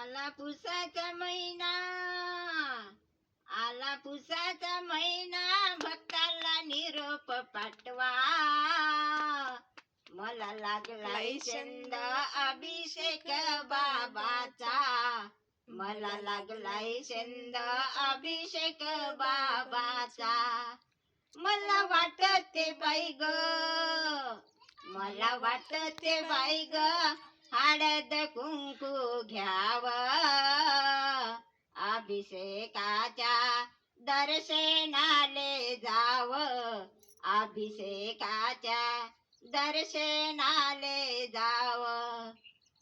आला पुसाचा महिना आला पुसाचा महिना भक्ताला निरोप पाठवा. मला लागलाय छंद अभिषेक बाबाचा. मला लागलाय छंद अभिषेक बाबाचा. मला वाटते बाई ग मला वाटते बाई ग हळद कुंकू घ्याव. अभिषेकाच्या दर्शनाले जाव. अभिषेकाच्या दर्शनाले जाव.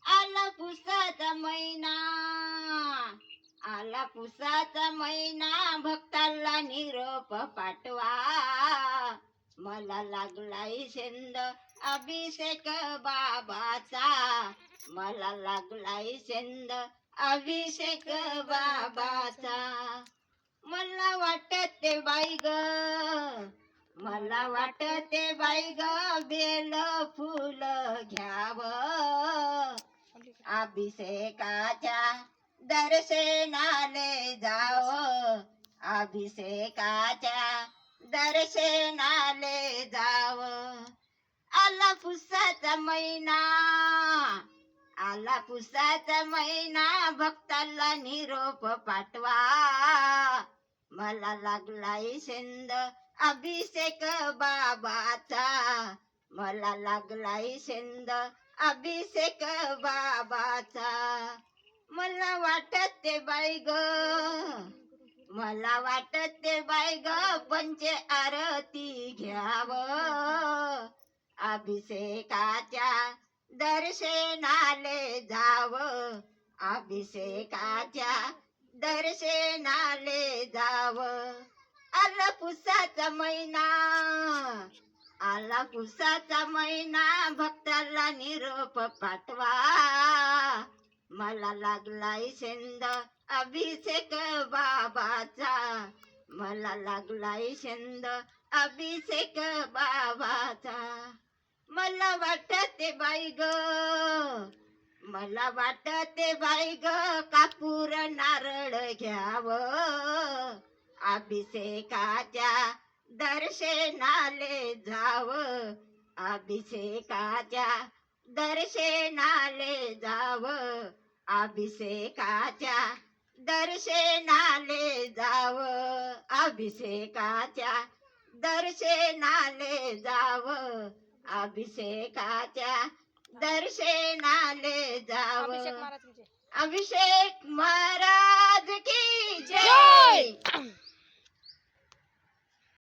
आला पुसाचा महिना आला पुसाचा महिना भक्ताला निरोप पाठवा. मला लागलाय छंद अभिषेक बाबाचा. मला लागलाय छंद अभिषेक बाबाचा. मला वाटते बाई ग मला वाटते बाई ग बेल फुल घ्याव. अभिषेकाच्या दर्शनाले जाव. अभिषेकाच्या दर्शनाले जाव. आला पुसाचा महिना आला पुसाचा महिना भक्ताला निरोप पाठवा. मला लागलाय छंद अभिषेक बाबाचा. मला लागलाय छंद अभिषेक बाबाचा. मला वाटत ते बाई ग. मला वाटते बाय ग पंचे आरती घ्याव. अभिषेकाच्या दर्शनाले जाव. अभिषेकाच्या दर्शनाले जाव. आला पुसाचा महिना. आला पुसाचा महिना भक्ताला निरोप पाठवा. मला लागलाय छंद अभिषेक बाबाचा. मला लागलाय छंद अभिषेक बाबाचा. मला वाटते बाई ग मला वाटते बाई ग कापूर नारळ घ्याव. अभिषेकाच्या दर्शनाले जाव. अभिषेकाच्या दर्शनाले जाव. अभिषेकाच्या दर्शनाले जाव. अभिषेकाच्या दर्शनाले जाव. अभिषेकाच्या दर्शनाले जाव. अभिषेक